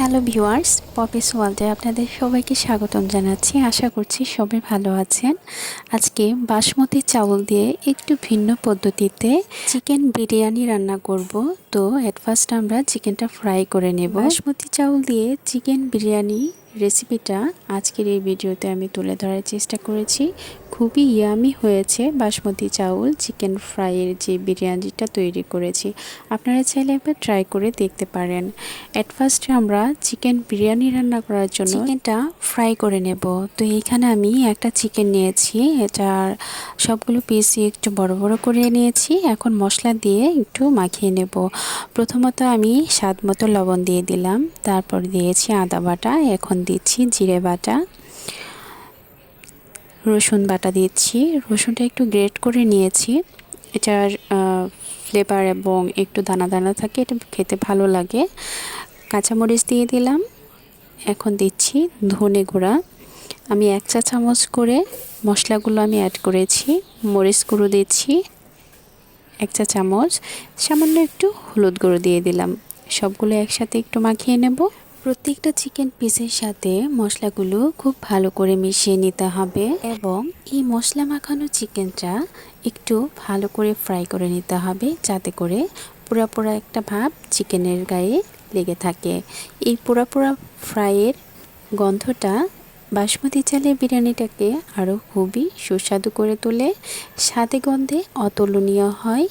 Hello viewers Poppy's ওয়ার্ল্ডে আপনাদের সবাইকে স্বাগতম জানাচ্ছি। আশা করছি সবাই ভালো আছেন। আজকে বাসমতি চাউল দিয়ে একটু ভিন্ন পদ্ধতিতে চিকেন বিরিয়ানি রান্না করব। তো অ্যাট ফার্স্ট আমরা চিকেনটা ফ্রাই করে নেব। বাসমতি চাউল দিয়ে চিকেন বিরিয়ানি রেসিপিটা আজকের এই ভিডিওতে আমি তুলে ধরার চেষ্টা করেছি। খুবই ইয়ামি হয়েছে বাসমতি চাউল, চিকেন ফ্রাইয়ের যে বিরিয়ানিটা তৈরি করেছি। আপনারা চাইলে একবার ট্রাই করে দেখতে পারেন। অ্যাট ফার্স্ট আমরা চিকেন বিরিয়ানি রান্না করার জন্য চিকেনটা ফ্রাই করে নেব। তো এইখানে আমি একটা চিকেন নিয়েছি এটার সবগুলো পিস একটু বড় বড় করে নিয়েছি। এখন মশলা দিয়ে একটু মাখিয়ে নেব। প্রথমত আমি স্বাদ মতো লবণ দিয়ে দিলাম, তারপর দিয়েছি আদা বাটা। এখন দিচ্ছি, জিরে বাটা। রসুন বাটা দিচ্ছি। রসুনটা একটু গ্রেট করে নিয়েছি। এটার ফ্লেভার এবং একটু দানা দানা থাকে, এটা খেতে ভালো লাগে। কাঁচামরিচ দিয়ে দিলাম। এখন দিচ্ছি ধনে গুঁড়া। আমি এক চা চামচ করে মশলাগুলো আমি অ্যাড করেছি। মরিচ গুঁড়ো দিচ্ছি এক চা চামচ। সামান্য একটু হলুদ গুঁড়ো দিয়ে দিলাম। সবগুলো একসাথে একটু মাখিয়ে নেব। প্রত্যেকটা চিকেন পিসের সাথে মশলাগুলো খুব ভালো করে মিশিয়ে নিতে হবে এবং এই মশলা মাখানো চিকেনটা একটু ভালো করে ফ্রাই করে নিতে হবে যাতে করে পুরা একটা ভাব চিকেনের গায়ে লেগে থাকে। এই পুরা ফ্রাইয়ের গন্ধটা বাসমতি চালের বিরিয়ানিটাকে আরও খুবই সুস্বাদু করে তোলে। স্বাদে গন্ধে অতুলনীয় হয়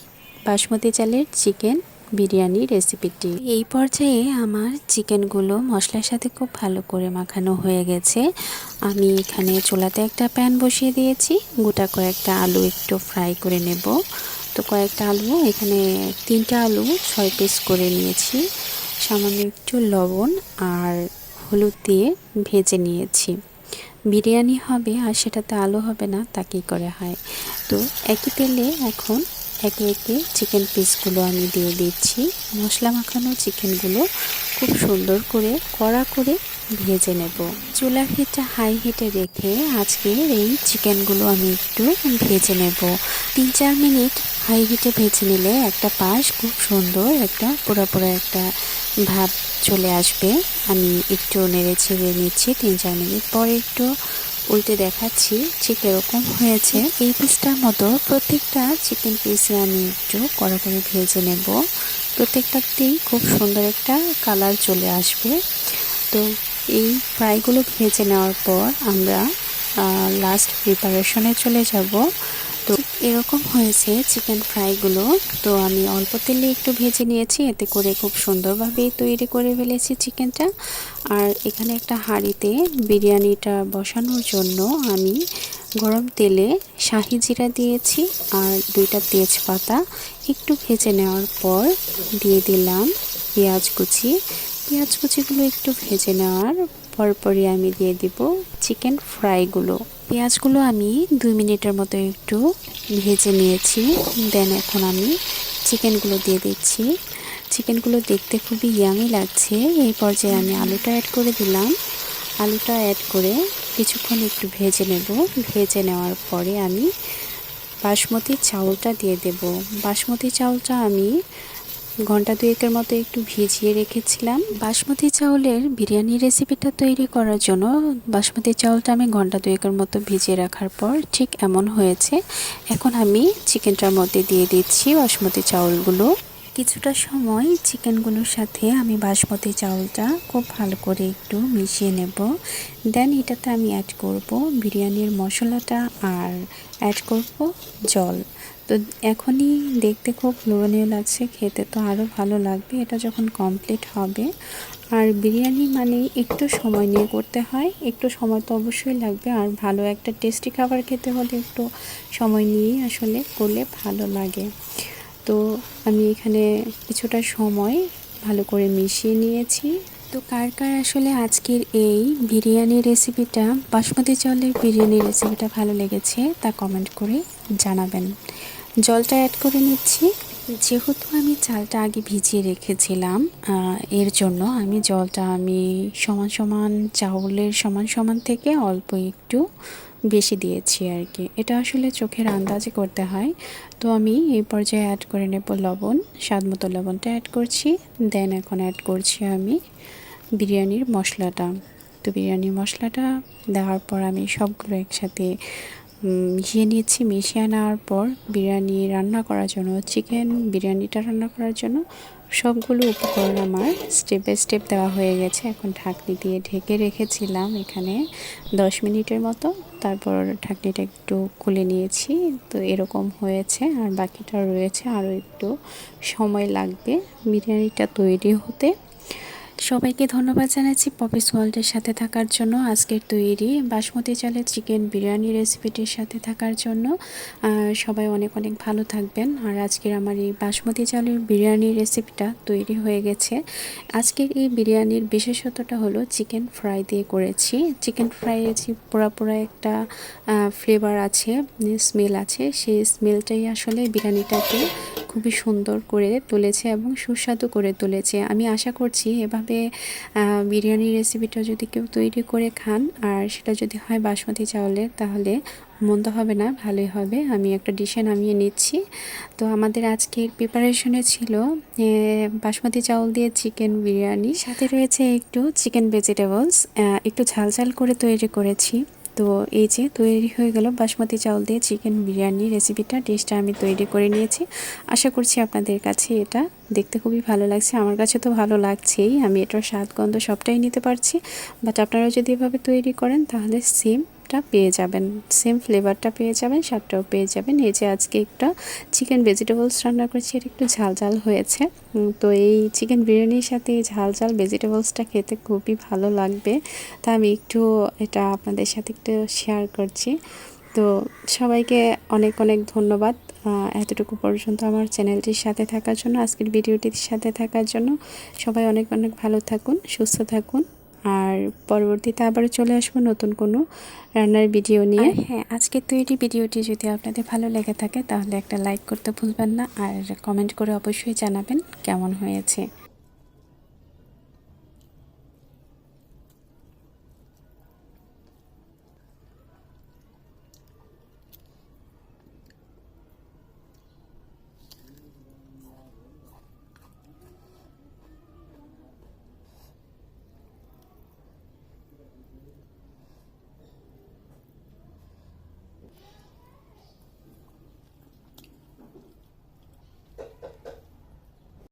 বাসমতি চালের চিকেন বিরিয়ানি রেসিপিটি। এই পর্যায়ে আমার চিকেনগুলো মশলার সাথে খুব ভালো করে মাখানো হয়ে গেছে। আমি এখানে চুলাতে একটা প্যান বসিয়ে দিয়েছি। গোটা কয়েকটা আলু একটু ফ্রাই করে নেব। তো কয়েকটা আলু, এখানে তিনটা আলু ছয় পিস করে নিয়েছি। সামান্য একটু লবণ আর হলুদ দিয়ে ভেজে নিয়েছি। বিরিয়ানি হবে আর সেটাতে আলু হবে না তাকেই করে হয়? তো একই তেলে এখন একে একে চিকেন পিসগুলো আমি দিয়ে দিচ্ছি। মশলা মাখানো চিকেনগুলো খুব সুন্দর করে কড়া করে ভেজে নেব। চুলার হিটটা হাই হিটে রেখে আজকে এই চিকেনগুলো আমি একটু ভেজে নেব। তিন চার মিনিট হাই হিটে ভেজে নিলে একটা পাশ খুব সুন্দর একটা পুরো পুরো একটা ভাব চলে আসবে। আমি একটু নেড়ে ছেড়ে নিচ্ছি, তিন চার মিনিট পরে একটু উল্টে দেখাচ্ছি ঠিক এরকম হয়েছে। এই পিসটার মতো প্রত্যেকটা চিকেন পিসে আমি একটু কড়া করে ভেজে নেব। প্রত্যেকটাতেই খুব সুন্দর একটা কালার চলে আসবে। তো এই ফ্রাইগুলো ভেজে নেওয়ার পর আমরা লাস্ট প্রিপারেশনে চলে যাব। এরকম হয়েছে চিকেন ফ্রাইগুলো। তো আমি অল্প তেলে একটু ভেজে নিয়েছি, এতে করে খুব সুন্দরভাবে তৈরি করে ফেলেছি চিকেনটা। আর এখানে একটা হাঁড়িতে বিরিয়ানিটা বসানোর জন্য আমি গরম তেলে শাহি জিরা দিয়েছি আর দুইটা তেজপাতা একটু ভেজে নেওয়ার পর দিয়ে দিলাম পেঁয়াজ কুচি। পেঁয়াজ কুচিগুলো একটু ভেজে নেওয়ার পরপরই আমি দিয়ে দিব চিকেন ফ্রাইগুলো। পেঁয়াজগুলো আমি দুই মিনিটের মতো একটু ভেজে নিয়েছি। দেন এখন আমি চিকেনগুলো দিয়ে দিচ্ছি। চিকেনগুলো দেখতে খুবই ইয়ামি লাগছে। এই পর্যায়ে আমি আলুটা অ্যাড করে দিলাম। আলুটা অ্যাড করে কিছুক্ষণ একটু ভেজে নেব। ভেজে নেওয়ার পরে আমি বাসমতি চাউলটা দিয়ে দেব। বাসমতি চাউলটা আমি ঘণ্টা দুয়েকের মতো একটু ভিজিয়ে রেখেছিলাম। বাসমতি চাউলের বিরিয়ানি রেসিপিটা তৈরি করার জন্য বাসমতি চাউলটা আমি ঘণ্টা দুয়েকের মতো ভিজিয়ে রাখার পর ঠিক এমন হয়েছে। এখন আমি চিকেনটার মধ্যে দিয়ে দিচ্ছি বাসমতি চাউলগুলো। কিছুটা সময় চিকেনগুলোর সাথে আমি বাসমতি চাউলটা খুব ভালো করে একটু মিশিয়ে নেব। দেন এটাতে আমি অ্যাড করব বিরিয়ানির মশলাটা আর অ্যাড করব জল। তো এখনই দেখতে খুব লোভনীয় লাগছে, খেতে তো আরও ভালো লাগবে, এটা যখন কমপ্লিট হবে। আর বিরিয়ানি মানে একটু সময় নিয়ে করতে হয়, একটু সময় তো অবশ্যই লাগবে। আর ভালো একটা টেস্টি খাবার খেতে হলে একটু সময় নিয়েই আসলে করলে ভালো লাগে। তো আমি এখানে কিছুটা সময় ভালো করে মিশিয়ে নিয়েছি। তো কার কার আসলে আজকের এই বিরিয়ানি রেসিপিটা, বাসমতি চাউলের বিরিয়ানি রেসিপিটা ভালো লেগেছে তা কমেন্ট করে জানাবেন। জলটা অ্যাড করে নিচ্ছি। যেহেতু আমি চালটা আগে ভিজিয়ে রেখেছিলাম এর জন্য আমি জলটা আমি সমান সমান চাউলের সমান সমান থেকে অল্প একটু বেশি দিয়েছি আর কি। এটা আসলে চোখের আন্দাজে করতে হয়। তো আমি এই পর্যায়ে অ্যাড করে নেব লবণ, স্বাদ মতো লবণটা অ্যাড করছি দেন এখন অ্যাড করছি আমি বিরিয়ানির মশলাটা। তো বিরিয়ানির মশলাটা দেওয়ার পর আমি সবগুলো একসাথে মিশিয়ে নিয়েছি, মিশিয়ে নেওয়ার পর বিরিয়ানি রান্না করার জন্য, চিকেন বিরিয়ানিটা রান্না করার জন্য সবগুলো উপকরণ আমার স্টেপ বাই স্টেপ দেওয়া হয়ে গেছে। এখন ঢাকনি দিয়ে ঢেকে রেখেছিলাম এখানে দশ মিনিটের মতো। তারপর ঢাকনিটা একটু খুলে নিয়েছি, তো এরকম হয়েছে। আর বাকিটা রয়েছে, আরও একটু সময় লাগবে বিরিয়ানিটা তৈরি হতে। সবাইকে ধন্যবাদ জানাচ্ছি পপিস ওয়ার্ল্ডের সাথে থাকার জন্য, আজকের তৈরি বাসমতি চালের চিকেন বিরিয়ানি রেসিপিটির সাথে থাকার জন্য। সবাই অনেক অনেক ভালো থাকবেন। আর আজকের আমার এই বাসমতি চালের বিরিয়ানি রেসিপিটা তৈরি হয়ে গেছে। আজকের এই বিরিয়ানির বিশেষত্বটা হলো চিকেন ফ্রাই দিয়ে করেছি। চিকেন ফ্রাই পুরা পুরা একটা ফ্লেভার আছে, স্মেল আছে, সেই স্মেলটাই আসলে বিরিয়ানিটাকে খুবই সুন্দর করে তুলেছে এবং সুস্বাদু করে তুলেছে। আমি আশা করছি এভাবে বিরিয়ানি রেসিপিটা যদি কেউ তৈরি করে খান আর সেটা যদি হয় বাসমতি চাউলের তাহলে মন্দ হবে না, ভালোই হবে। আমি একটা ডিশে নামিয়ে নিচ্ছি। তো আমাদের আজকের প্রিপারেশনে ছিল বাসমতি চাউল দিয়ে চিকেন বিরিয়ানি। সাথে রয়েছে একটু চিকেন ভেজিটেবলস একটু ঝাল ঝাল করে তৈরি করেছি। তো এই যে তৈরি হয়ে গেল বাসমতি চাউল দিয়ে চিকেন বিরিয়ানি রেসিপিটা, ডিশটা আমি তৈরি করে নিয়েছি। আশা করছি আপনাদের কাছে এটা দেখতে খুবই ভালো লাগছে। আমার কাছে তো ভালো লাগছেই, আমি এটার স্বাদ গন্ধ সবটাই নিতে পারছি। বাট আপনারা যদি এভাবে তৈরি করেন তাহলে সেম টা পেয়ে যাবেন। সেম ফ্লেভারটা পেয়ে যাবেন, স্বাদটাও পেয়ে যাবেন। এই যে আজকে একটা চিকেন ভেজিটেবলস রান্না করেছি এটা একটু ঝাল ঝাল হয়েছে। তো এই চিকেন বিরিয়ানির সাথে এই ঝাল ঝাল ভেজিটেবলসটা খেতে খুবই ভালো লাগবে। তা আমি একটু এটা আপনাদের সাথে একটু শেয়ার করছি। তো সবাইকে অনেক অনেক ধন্যবাদ এতটুকু পর্যন্ত আমার চ্যানেলটির সাথে থাকার জন্য, আজকের ভিডিওটির সাথে থাকার জন্য। সবাই অনেক অনেক ভালো থাকুন, সুস্থ থাকুন। আর পরবর্তীতে আবার চলে আসব নতুন কোনো রান্নার ভিডিও নিয়ে। হ্যাঁ আজকের তৈরি ভিডিওটি যদি আপনাদের ভালো লেগে থাকে, তাহলে একটা লাইক করতে ভুলবেন না। আর কমেন্ট করে অবশ্যই জানাবেন কেমন হয়েছে।